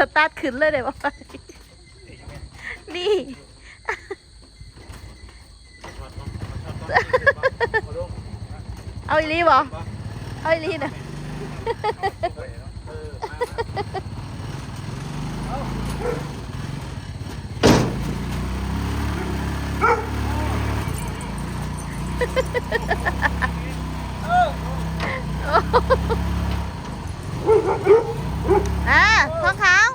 สตาร์ทขึ้นเลยเดี๋ยวไปนี่ เอาอีลีบ่เอาอีลีนะ อ่าทองขาว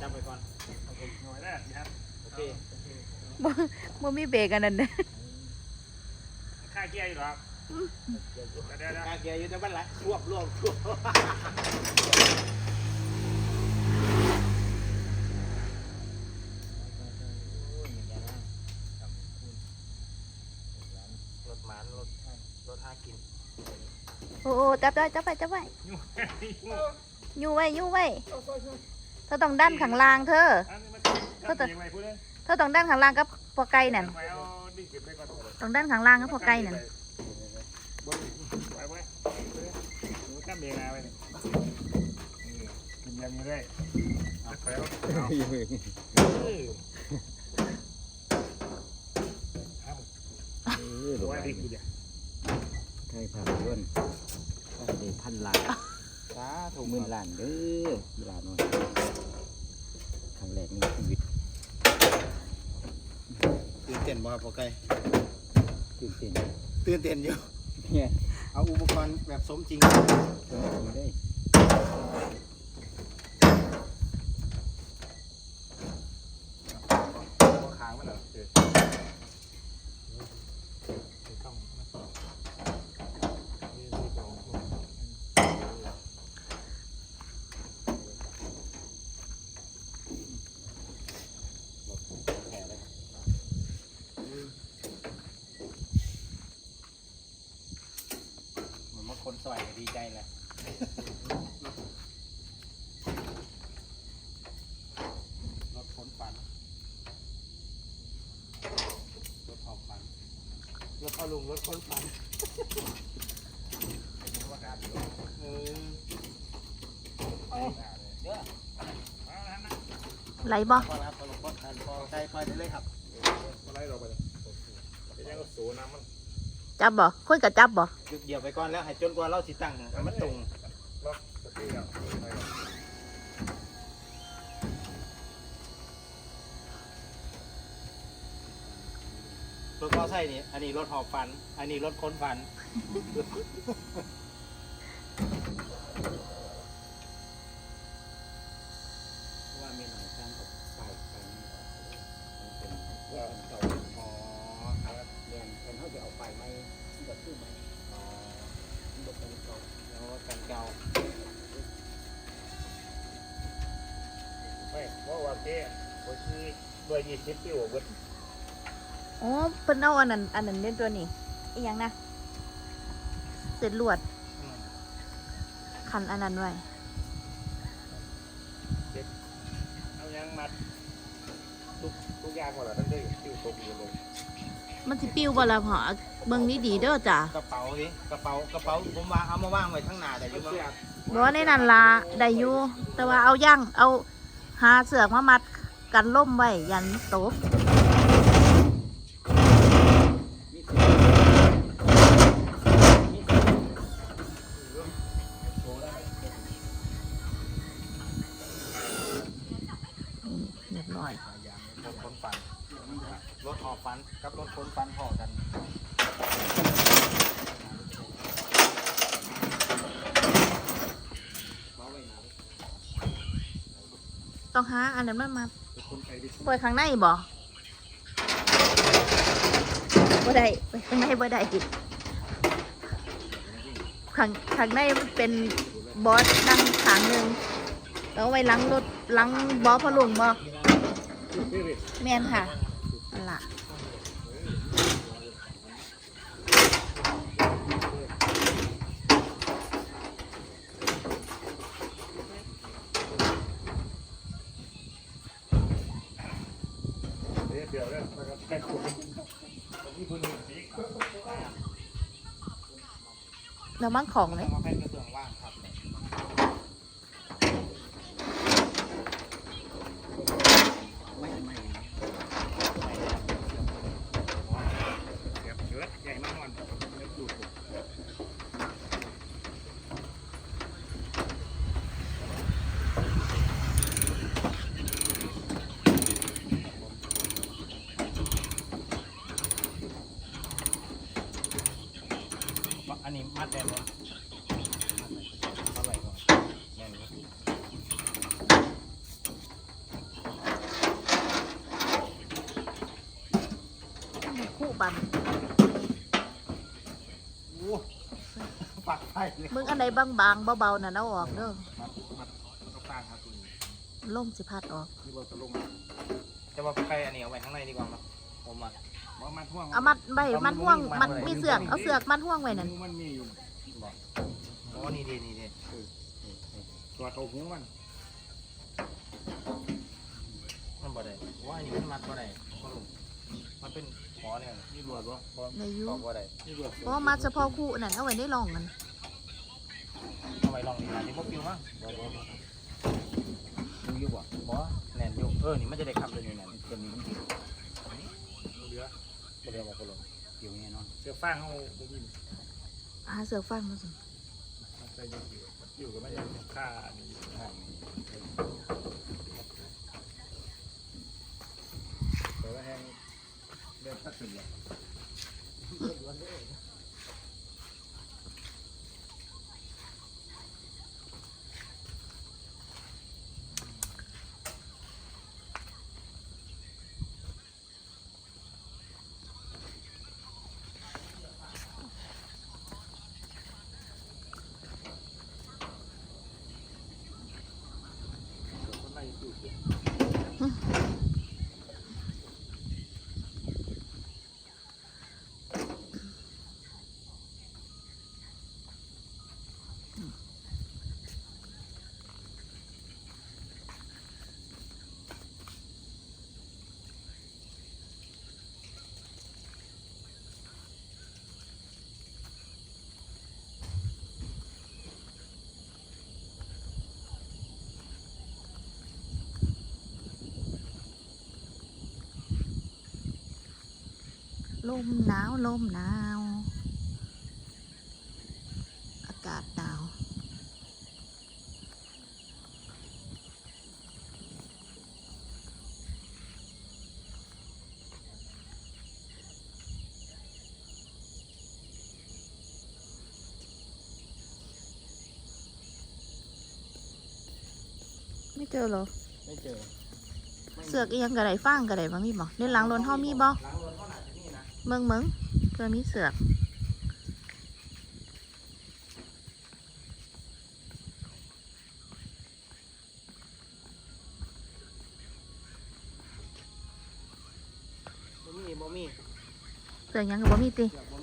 จำไปก่อนหน่อยแรกนะครับโอเคบ่บ่มีเบรกอันนั้นนะค่าเกียร์อยู่หรอเดี๋ยวเดี๋ยวกาเกียร์อยู่ในบ้านไรรวบรวบรวบ โอ้โอ้จับได้จับไปจับไว้อยู่ไว้อยู่ไว้เธอต้องดันข้างล่างเธอก็แต่ยังไงพูดเลยเธอต้องดันข้างล่างกับพอไก่นั่นไปเอาดิเก็บไปก่อนต้องดันข้างล่างกับพอไก่นั่นไปไว้หนูตั้มเองนะไปเนี่ยกินยังไม่ได้ไปเอาตัวดิกูจะใช่ผ่านด้วนได้ได้พันล้านสาธุหมื่นล้านเด้อเวลาโนอนครั้งแรกในชีวิตตื่นเต้นบ่ครับพ่อไก่ตื่นเต้นตื่นเต้นอยู่เนี่ยเอาอุปกรณ์แบบสมจริง สมจริงได้ ขางมันเหรอเออต้องนี่นี่สอง เหมือนว่า คนซอยก็ดีใจแหละรถขนฝันรถหอบฝันรถเอาลุงรถขนฝันเออเดี๋ยวไหลบ่พอแล้วพอแล้วพอแล้วพอใจไปได้เลยครับอะไรเราไปเลยเป็นยังก็สูน้ำมัน จับบ่คนกับจับบ่จุดเดียวไปก่อนแล้วให้จนกว่าเราสิตั้งให้มันตรงล็อกสตีแล้วไปแล้วรถมอไซค์นี่ อันนี้รถหอบฝัน อันนี้รถขนฝัน ว่ามีหน่อยสร้างกับไปไปนี่มันเป็นว่าเก่าอ๋อครับเรีย นแทนเขาจะเอาไปไหมที่แบบตู้ไหมอ๋อที่แบบเป็นเก่าแล้วรถกันเก่าไม่เพราะว่าเจ๊โอ้ยคือด้วยยี่สิบปีโอ้เบิดอ๋อเพิ่นเอาอันนั้นอันนั้นเล่นตัวนี้อีหยังนะเสร็จลวดคันอันนั้นไว้เอายังมัดทุกทุกอย่างหมดแล้วตั้งแต่ติ้วตกอยู่ลง มันสิปิ้วบ่ล่ะพ่อเบิ่งนี้ดีๆเด้อจ้ะกระเป๋าสิกระเป๋ากระเป๋าผมว่าเอามาว่างไว้ข้างหน้าแต่อยุ่งเสื้อบ่ในนั้นล่ะได้อยู่แต่ว่าเอาย่างเอาหาเสือกมามัดกันล่มไว้ยันโตะ มีเสียงมีเสียง เรียบร้อย รถคนฟัน รถหอบฟันกับรถคนฟันห่อกัน ต้ องหาอันนั้นมันมาเปิดข้างในบ่บ่ได้ไว้ข้างในบ่ได้ข้างข้างในมันเป็นบอสนั่งขางหนึ่งแล้วไว้ล้างรถล้างบอสพะลุงบ่แม่นค่ะอันล่ะ ดียวเนี่ยนะครับแค่คนที่คุณสีเรามั่งของเลย อันนี้มัดแดงเลยมัดไว้ก่อนแน่นเลยคู่บันโอ้ปักไฟเลยมึงอันใดบางๆเบาๆน่ะเอาออกเด้อมัดมัดก็สร้างครับคุณล่มสิพัดออกนี่บอลตะลงจะว่าไฟอันนี้เอาไว้ข้างในดีกว่ามั้ย ผมอะบอกมัดห่วงเอามัดใบมัดห่วงมัดมีเสือกเอาเสือกมัดห่วงไว้นั่นมันมีอยู่บอกโอ้นี่ดีนี่ดีตัวโตหูมันมันบ่ได้ว่าอันนี้มันมัดบ่ได้พ่อลุงมันเป็นขอเนี่ยนี่บวชบ่บ่ในยุบอกบ่ได้นี่บวชเพราะว่ามัดเฉพาะคู่นั่นเอาไว้ในร่องมันเอาไว้ลองนี่นะนี่บ่ปิวมั้งบ่บ่บ่ดูอยู่บ่บ่แน่นอยู่เออนี่มันจะได้ขับเลยนี่แน่นตัวนี้มันปิวเหลือ บ่ได้บอกพ่อลุงปิวแน่นอนเสือฟางเขาบุบินหาเสือกฟังมาสิใส่ยังอยู่อยู่กับไม่ยังค่านี่แต่ว่าแห้งเดินพัดสุดเลย คนไล่อยู่เสีย ลมหนาวลมหนาว อากาศหนาวไม่เจอเหรอ ไม่เจอ เสือกอีหยังกระไดฟางกระไดบ่มีบ่ในหลังรถเฮามีบ่ล้างรถ เท่าไหร่ที่นี่นะเมืองเมืองเพื่อมีเสือกบ่มีบ่มีเสือกหยังก็บ่มีติเสือก